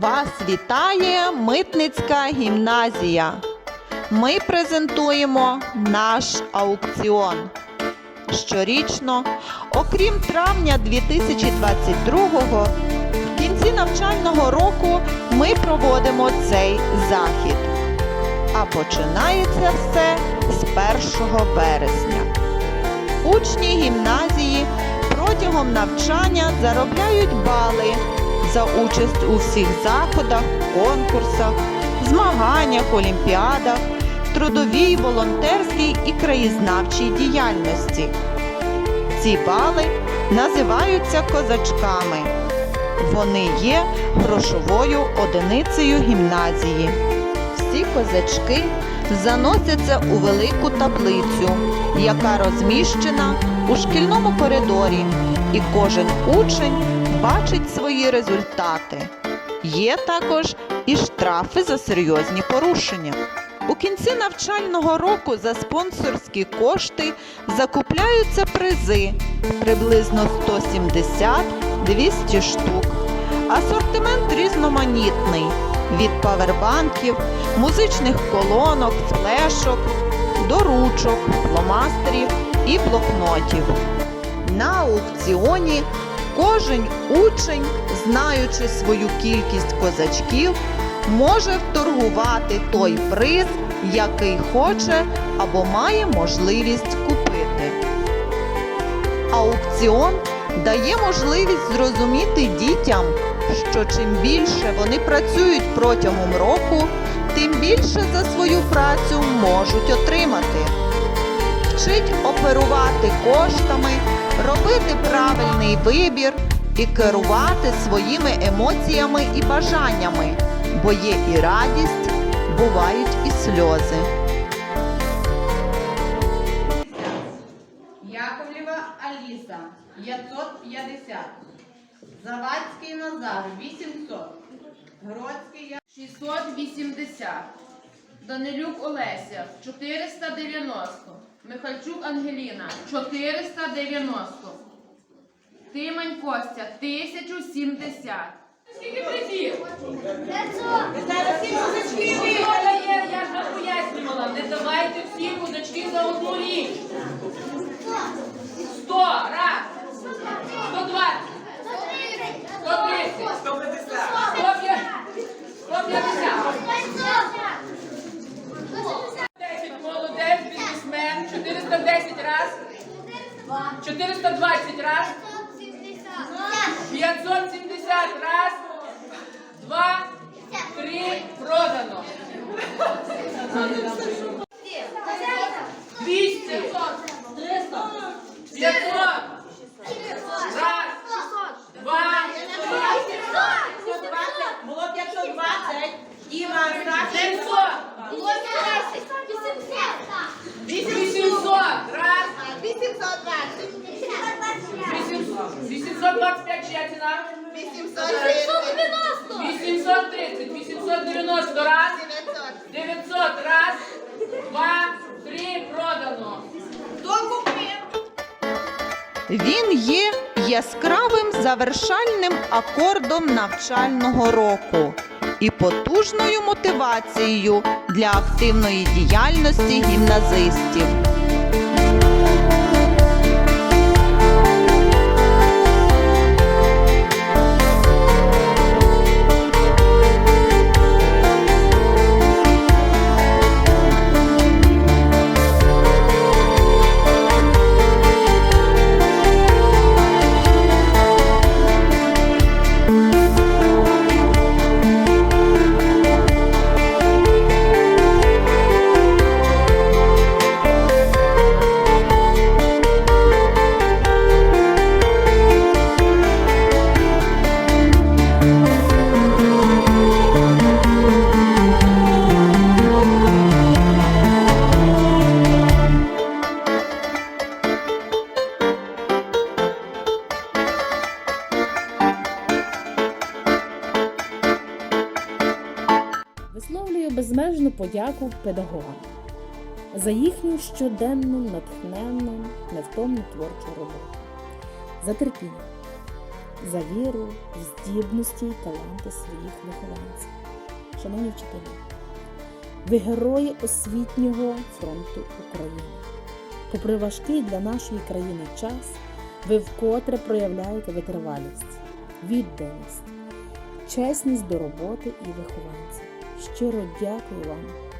Вас вітає Митницька гімназія. Ми презентуємо наш аукціон. Щорічно, окрім травня 2022-го, в кінці навчального року ми проводимо цей захід. А починається все з 1 вересня. Учні гімназії протягом навчання заробляють бали за участь у всіх заходах, конкурсах, змаганнях, олімпіадах, трудовій, волонтерській і краєзнавчій діяльності. Ці бали називаються козачками. Вони є грошовою одиницею гімназії. Всі козачки заносяться у велику таблицю, яка розміщена у шкільному коридорі, і кожен учень бачить свої результати. Є також і штрафи за серйозні порушення. У кінці навчального року за спонсорські кошти закупляються призи приблизно 170-200 штук. Асортимент різноманітний від павербанків, музичних колонок, флешок, до ручок, фломастерів і блокнотів. На аукціоні кожен учень, знаючи свою кількість козачків, може вторгувати той приз, який хоче або має можливість купити. Аукціон дає можливість зрозуміти дітям, що чим більше вони працюють протягом року, тим більше за свою працю можуть отримати. Вчить оперувати коштами, робити правильний вибір і керувати своїми емоціями і бажаннями, бо є і радість, бувають і сльози. Яковлєва Аліса 550. Завадський Назар 800. Гродський Я- 680. Данилюк Олеся 490. Михальчук Ангеліна 490. Тимань Костя 1070. Скільки призів? Зараз всі музички Скільки я ж вам пояснювала. Не давайте всі козачки за одну річ. 100, раз. 120. 130. 150. 150. 420 раз. 570 раз. Два, три, продано. 200. 500. Раз, два, Було 520. Діма, страх. 900. 800. Раз. 820. 800. 825 чия ціна? 830. 830. 890. Раз. 900. Раз, два, три, продано. Хто купив? Він є яскравим завершальним акордом навчального року і потужною мотивацією для активної діяльності гімназистів. Висловлюю безмежну подяку педагогам за їхню щоденну, натхненну, невтомну творчу роботу, за терпіння, за віру, здібності і таланти своїх вихованців. Шановні вчителі, ви герої освітнього фронту України. Попри важкий для нашої країни час, ви вкотре проявляєте витривалість, відданість, чесність до роботи і вихованців. Щиро дякую вам